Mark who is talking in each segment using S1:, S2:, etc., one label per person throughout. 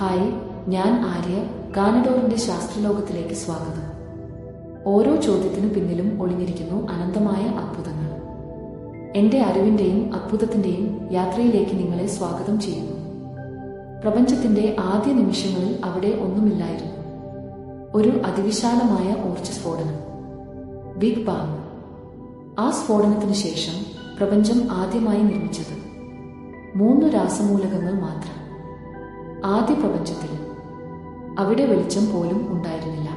S1: Hi ഞാൻ ആര്യ ഗാനഡോറിന്റെ ശാസ്ത്രലോകത്തിലേക്ക് സ്വാഗതം. ഓരോ ചോദ്യത്തിനു പിന്നിലും ഒളിഞ്ഞിരിക്കുന്നു അനന്തമായ അത്ഭുതങ്ങൾ. എന്റെ അറിവിന്റെയും അത്ഭുതത്തിന്റെയും യാത്രയിലേക്ക് നിങ്ങളെ സ്വാഗതം ചെയ്യുന്നു. പ്രപഞ്ചത്തിന്റെ ആദ്യ നിമിഷങ്ങളിൽ അവിടെ ഒന്നുമില്ലായിരുന്നു. ഒരു അതിവിശാലമായ ഊർജസ്ഫോടനം ബിഗ് ബാങ്. ആ സ്ഫോടനത്തിനു ശേഷം പ്രപഞ്ചം ആദ്യമായി നിർമ്മിച്ചത്. മൂന്ന് രാസമൂലകങ്ങൾ മാത്രം. ആദ്യ പ്രപഞ്ചത്തിൽ അവിടെ വെളിച്ചം പോലും ഉണ്ടായിരുന്നില്ല.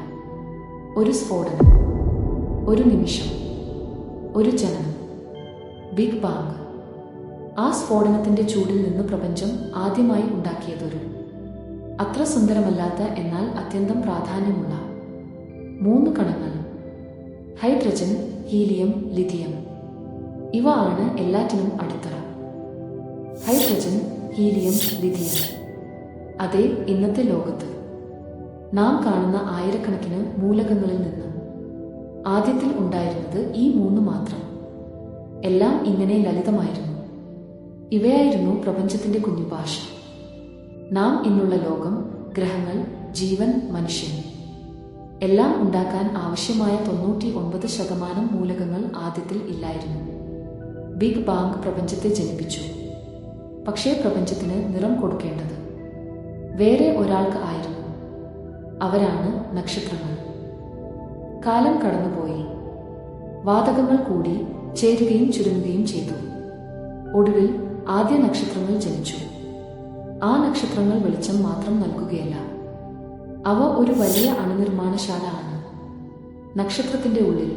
S1: ഒരു സ്ഫോടനം ഒരു നിമിഷം ഒരു ജനനം ബിഗ് ബാങ്. ആ സ്ഫോടനത്തിന്റെ ചൂടിൽ നിന്ന് പ്രപഞ്ചം ആദ്യമായി ഉണ്ടാക്കിയതൊരു. അത്ര സുന്ദരമല്ലാത്ത എന്നാൽ അത്യന്തം പ്രാധാന്യമുള്ള. മൂന്ന് കണങ്ങൾ. Hydrogen helium lithium. ഇവ ആണ് എല്ലാറ്റിനും അടിത്തറ. Hydrogen helium lithium. അതെ ഇന്നത്തെ ലോകത്ത് നാം കാണുന്ന ആയിരക്കണക്കിന് മൂലകങ്ങളിൽ നിന്ന് ആദ്യത്തിൽ ഉണ്ടായിരുന്നത് ഈ മൂന്ന് മാത്രം. എല്ലാം ഇങ്ങനെ ലളിതമായിരുന്നു. ഇവയായിരുന്നു പ്രപഞ്ചത്തിന്റെ കുഞ്ഞു ഭാഷ നാം ഇന്നുള്ള ലോകം ഗ്രഹങ്ങൾ ജീവൻ മനുഷ്യൻ. എല്ലാം ഉണ്ടാക്കാൻ ആവശ്യമായ തൊണ്ണൂറ്റി ഒൻപത് ശതമാനം മൂലകങ്ങൾ ആദ്യത്തിൽ ഇല്ലായിരുന്നു. ബിഗ് ബാങ് പ്രപഞ്ചത്തെ ജനിപ്പിച്ചു. പക്ഷേ പ്രപഞ്ചത്തിന് നിറം കൊടുക്കേണ്ടത് വേറെ ഒരാൾക്ക് ആയിരുന്നു. അവരാണ് നക്ഷത്രങ്ങൾ. കാലം കടന്നുപോയി. വാതകങ്ങൾ കൂടി ചേരുകയും ചുരുങ്ങുകയും ചെയ്തു. ഒടുവിൽ ആദ്യ നക്ഷത്രങ്ങൾ ജനിച്ചു. ആ നക്ഷത്രങ്ങൾ വെളിച്ചം മാത്രം നൽകുകയല്ല. അവ ഒരു വലിയ അണുനിർമ്മാണശാല ആണ്. നക്ഷത്രത്തിന്റെ ഉള്ളിൽ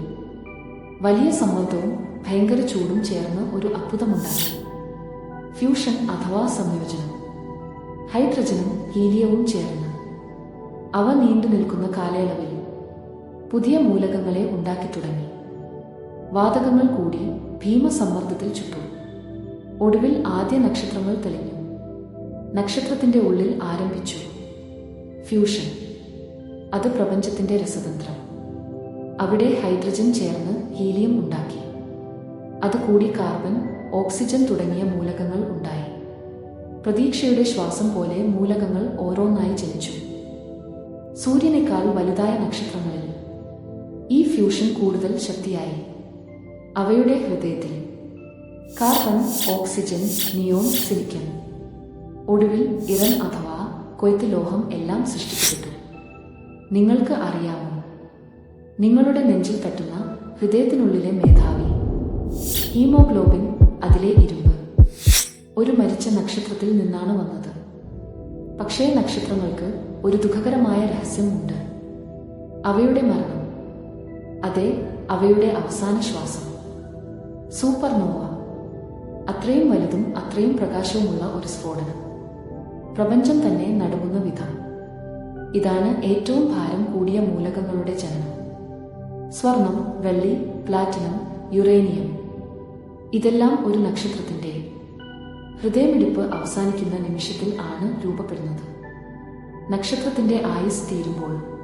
S1: വലിയ സമ്മർദ്ദവും ഭയങ്കര ചൂടും ചേർന്ന് ഒരു അത്ഭുതമുണ്ടായി. ഫ്യൂഷൻ അഥവാ സംയോജനം. ഹൈഡ്രജനും ഹീലിയവും ചേർന്ന് അവ നീണ്ടു നിൽക്കുന്ന കാലയളവിൽ പുതിയ മൂലകങ്ങളെ ഉണ്ടാക്കി തുടങ്ങി. വാതകങ്ങൾ കൂടി ഭീമസമ്മർദ്ദത്തിൽ ചുട്ടു. ഒടുവിൽ ആദ്യ നക്ഷത്രങ്ങൾ തെളിഞ്ഞു. നക്ഷത്രത്തിന്റെ ഉള്ളിൽ ആരംഭിച്ചു. ഫ്യൂഷൻ. അത് പ്രപഞ്ചത്തിന്റെ രസതന്ത്രം. അവിടെ ഹൈഡ്രജൻ ചേർന്ന് ഹീലിയം ഉണ്ടാക്കി. അത് കൂടി കാർബൺ ഓക്സിജൻ തുടങ്ങിയ മൂലകങ്ങൾ ഉണ്ടായി. പ്രതീക്ഷയുടെ ശ്വാസം പോലെ മൂലകങ്ങൾ ഓരോന്നായി ജനിച്ചു. സൂര്യനേക്കാൾ വലുതായ നക്ഷത്രങ്ങളിൽ ഈ ഫ്യൂഷൻ കൂടുതൽ ശക്തിയായി. അവയുടെ ഹൃദയത്തിൽ കാർബൺ ഓക്സിജൻ നിയോൺ സിലിക്കൺ. ഒടുവിൽ ഇറൻ അഥവാ കൊയ്ത്ത് ലോഹം എല്ലാം സൃഷ്ടിക്കപ്പെട്ടു. നിങ്ങൾക്ക് അറിയാമോ? നിങ്ങളുടെ നെഞ്ചിൽ തട്ടുന്ന ഹൃദയത്തിനുള്ളിലെ മേധാവി ഹീമോഗ്ലോബിൻ അതിലെ ഇരുമ്പ്. ഒരു മരിച്ച നക്ഷത്രത്തിൽ നിന്നാണ് വന്നത്. പക്ഷേ നക്ഷത്രങ്ങൾക്ക് ഒരു ദുഃഖകരമായ രഹസ്യമുണ്ട്. അവയുടെ മരണം അതെ അവയുടെ അവസാന ശ്വാസം. സൂപ്പർനോവ അത്രയും വലുതും അത്രയും പ്രകാശവുമുള്ള ഒരു സ്ഫോടനം. പ്രപഞ്ചം തന്നെ നടുങ്ങുന്ന വിധം. ഇതാണ് ഏറ്റവും ഭാരം കൂടിയ മൂലകങ്ങളുടെ ജനനം. സ്വർണം വെള്ളി പ്ലാറ്റിനം യുറേനിയം. ഇതെല്ലാം ഒരു നക്ഷത്രത്തിന്റെ ഹൃദയമിടിപ്പ് അവസാനിക്കുന്ന നിമിഷത്തിൽ ആണ് രൂപപ്പെടുന്നത്. നക്ഷത്രത്തിന്റെ ആയുസ് തീരുമ്പോൾ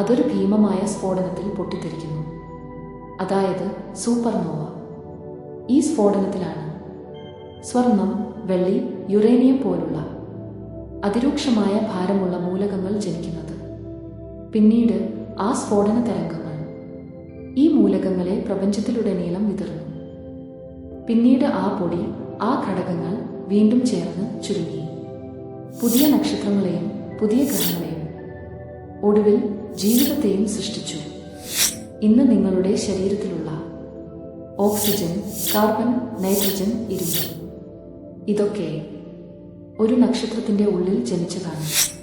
S1: അതൊരു ഭീമമായ സ്ഫോടനത്തിൽ പൊട്ടിത്തെറിക്കുന്നു. അതായത് സൂപ്പർനോവ. ഈ സ്ഫോടനത്തിലാണ് സ്വർണം വെള്ളി യുറേനിയം പോലുള്ള അതിരൂക്ഷമായ ഭാരമുള്ള മൂലകങ്ങൾ ജനിക്കുന്നത്. പിന്നീട് ആ സ്ഫോടന തരംഗങ്ങൾ ഈ മൂലകങ്ങളെ പ്രപഞ്ചത്തിലുടനീളം വിതറുന്നു. പിന്നീട് ആ പൊടി ആ ഘടകങ്ങൾ വീണ്ടും ചേർന്ന് ചുരുങ്ങി. പുതിയ നക്ഷത്രങ്ങളെയും പുതിയ ഗ്രഹങ്ങളെയും ഒടുവിൽ ജീവിതത്തെയും സൃഷ്ടിച്ചു. ഇന്ന് നിങ്ങളുടെ ശരീരത്തിലുള്ള ഓക്സിജൻ കാർബൺ നൈട്രജൻ ഇരുമ്പ് ഇതൊക്കെ ഒരു നക്ഷത്രത്തിന്റെ ഉള്ളിൽ ജനിച്ചതാണ്.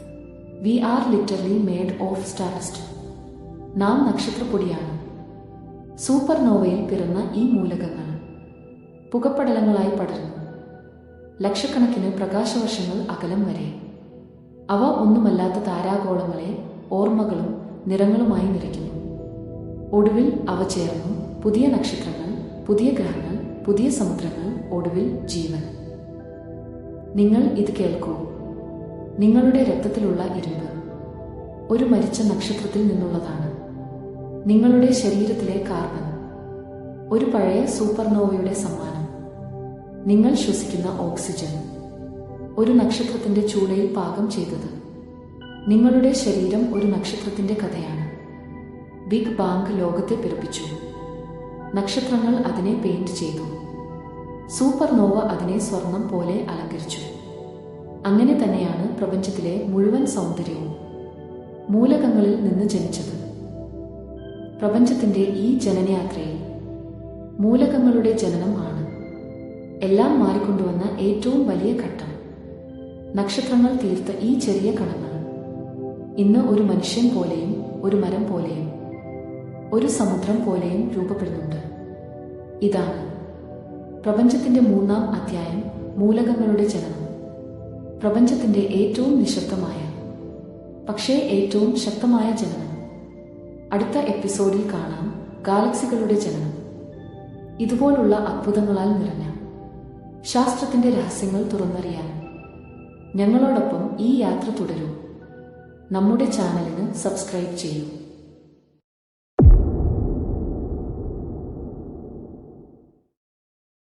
S1: We are literally made of stardust നാം നക്ഷത്രപ്പൊടിയാണ്. സൂപ്പർനോവയിൽ പിറന്ന ഈ മൂലകങ്ങൾ. പുകപ്പടലങ്ങളായി പടർന്നു ലക്ഷക്കണക്കിന് പ്രകാശവർഷങ്ങൾ അകലം വരെ. അവ ഒന്നുമല്ലാത്ത താരാഗോളങ്ങളെ ഓർമ്മകളും നിറങ്ങളുമായി നിറയ്ക്കുന്നു. ഒടുവിൽ അവ ചേർന്നു പുതിയ നക്ഷത്രങ്ങൾ പുതിയ ഗ്രഹങ്ങൾ പുതിയ സമുദ്രങ്ങൾ ഒടുവിൽ ജീവൻ. നിങ്ങൾ ഇത് കേൾക്കൂ. നിങ്ങളുടെ രക്തത്തിലുള്ള ഇരുമ്പ് ഒരു മരിച്ച നക്ഷത്രത്തിൽ നിന്നുള്ളതാണ്. നിങ്ങളുടെ ശരീരത്തിലെ കാർബൺ ഒരു പഴയ സൂപ്പർനോവയുടെ സമ്മാനം. നിങ്ങൾ ശ്വസിക്കുന്ന ഓക്സിജൻ. ഒരു നക്ഷത്രത്തിന്റെ ചൂളയിൽ പാകം ചെയ്തത്. നിങ്ങളുടെ ശരീരം ഒരു നക്ഷത്രത്തിന്റെ കഥയാണ്. ബിഗ് ബാങ്ക് ലോകത്തെ പിറപ്പിച്ചു. നക്ഷത്രങ്ങൾ അതിനെ പെയിന്റ് ചെയ്തു. സൂപ്പർനോവ അതിനെ സ്വർണം പോലെ അലങ്കരിച്ചു. അങ്ങനെ തന്നെയാണ് പ്രപഞ്ചത്തിലെ മുഴുവൻ സൗന്ദര്യവും. മൂലകങ്ങളിൽ നിന്ന് ജനിച്ചത്. പ്രപഞ്ചത്തിന്റെ ഈ ജനനയാത്രയിൽ മൂലകങ്ങളുടെ ജനനം ആണ്. എല്ലാം മാറിക്കൊണ്ടുവന്ന ഏറ്റവും വലിയ ഘട്ടം. നക്ഷത്രങ്ങൾ തീർത്ത ഈ ചെറിയ കണങ്ങൾ. ഇന്ന് ഒരു മനുഷ്യൻ പോലെയും ഒരു മരം പോലെയും ഒരു സമുദ്രം പോലെയും രൂപപ്പെടുന്നുണ്ട്. ഇതാണ് പ്രപഞ്ചത്തിന്റെ മൂന്നാം അധ്യായം മൂലകങ്ങളുടെ ജനനം. പ്രപഞ്ചത്തിന്റെ ഏറ്റവും നിശബ്ദമായ പക്ഷേ ഏറ്റവും ശക്തമായ ജനനം. അടുത്ത എപ്പിസോഡിൽ കാണാം ഗാലക്സികളുടെ ജനനം. ഇതുപോലുള്ള അത്ഭുതങ്ങളാൽ നിറഞ്ഞ ശാസ്ത്രത്തിന്റെ രഹസ്യങ്ങൾ തുറന്നറിയാൻ ഞങ്ങളോടൊപ്പം ഈ യാത്ര തുടരൂ. നമ്മുടെ ചാനലിന് സബ്സ്ക്രൈബ് ചെയ്യൂ.